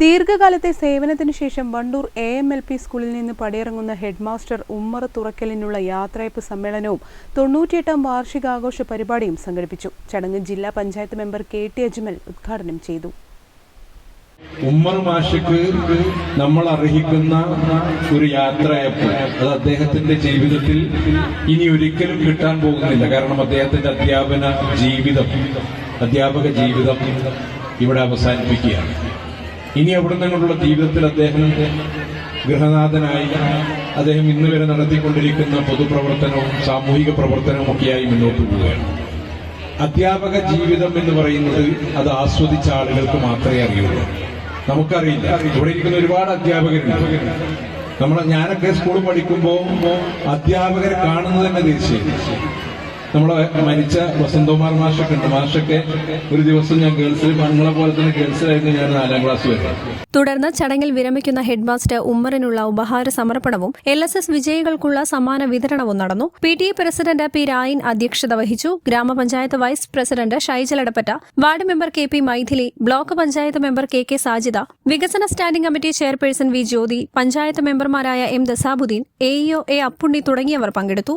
ദീർഘകാലത്തെ സേവനത്തിനു ശേഷം Wandoor A M L P സ്കൂളിൽ നിന്ന് പടിയിറങ്ങുന്ന ഹെഡ്മാസ്റ്റർ ഉമ്മർ തുറക്കലിനുള്ള യാത്രയപ്പ് സമ്മേളനവും തൊണ്ണൂറ്റിയെട്ടാം വാർഷികാഘോഷ പരിപാടിയും സംഘടിപ്പിച്ചു. ചടങ്ങ് ജില്ലാ panchayat member K T Ajmal ഉദ്ഘാടനം ചെയ്തു. ഉമ്മർ മാഷക്ക് നമ്മൾ അർഹിക്കുന്ന ഒരു യാത്രയപ്പ് അത് അദ്ദേഹത്തിന്റെ ജീവിതത്തിൽ ഇനി ഒരിക്കലും കിട്ടാൻ പോകുന്നില്ല. കാരണം അദ്ദേഹത്തിന്റെ അധ്യാപന ജീവിതം അധ്യാപക ജീവിതം ഇവിടെ അവസാനിപ്പിക്കുകയാണ്. ഇനി അവിടെ നിന്നുള്ള ജീവിതത്തിൽ അദ്ദേഹം ഗൃഹനാഥനായി അദ്ദേഹം ഇന്ന് വരെ നടത്തിക്കൊണ്ടിരിക്കുന്ന പൊതുപ്രവർത്തനവും സാമൂഹിക പ്രവർത്തനവും ഒക്കെയായി മുന്നോട്ട് പോവുകയാണ്. അധ്യാപക ജീവിതം എന്ന് പറയുന്നത് അത് ആസ്വദിച്ച ആളുകൾക്ക് മാത്രമേ അറിയുള്ളൂ. നമുക്കറിയില്ല. ഇവിടെ ഇരിക്കുന്ന ഒരുപാട് അധ്യാപകരുണ്ട്. നമ്മൾ ഞാനൊക്കെ സ്കൂളിൽ പഠിക്കുമ്പോൾ അധ്യാപകരെ കാണുന്നത് തന്നെ തീർച്ചയായും നമ്മളെ മരിച്ച വസന്തകുമാർ മാഷൊക്കെ ഉണ്ട് മാഷൊക്കെ ഒരു ദിവസം ഞാൻ ഗേൾസിൽ ഞങ്ങളെ പോലെ തന്നെ ഗേൾസിലായിരുന്നു ഞാൻ നാലാം ക്ലാസ് വരെ. തുടർന്ന് ചടങ്ങിൽ വിരമിക്കുന്ന ഹെഡ്മാസ്റ്റർ ഉമ്മറിനുള്ള ഉപഹാര സമർപ്പണവും എൽ എസ് എസ് വിജയികൾക്കുള്ള സമ്മാന വിതരണവും നടന്നു. P T A president P Rayan അധ്യക്ഷത വഹിച്ചു. Grama panchayat vice president Shaijal Edappatta ward member K P Mythili block panchayat member K K Sajitha വികസന standing committee chairperson V Jyothi panchayat മെമ്പർമാരായ M ദസാബുദ്ദീൻ AEO EO A Appunni തുടങ്ങിയവർ പങ്കെടുത്തു.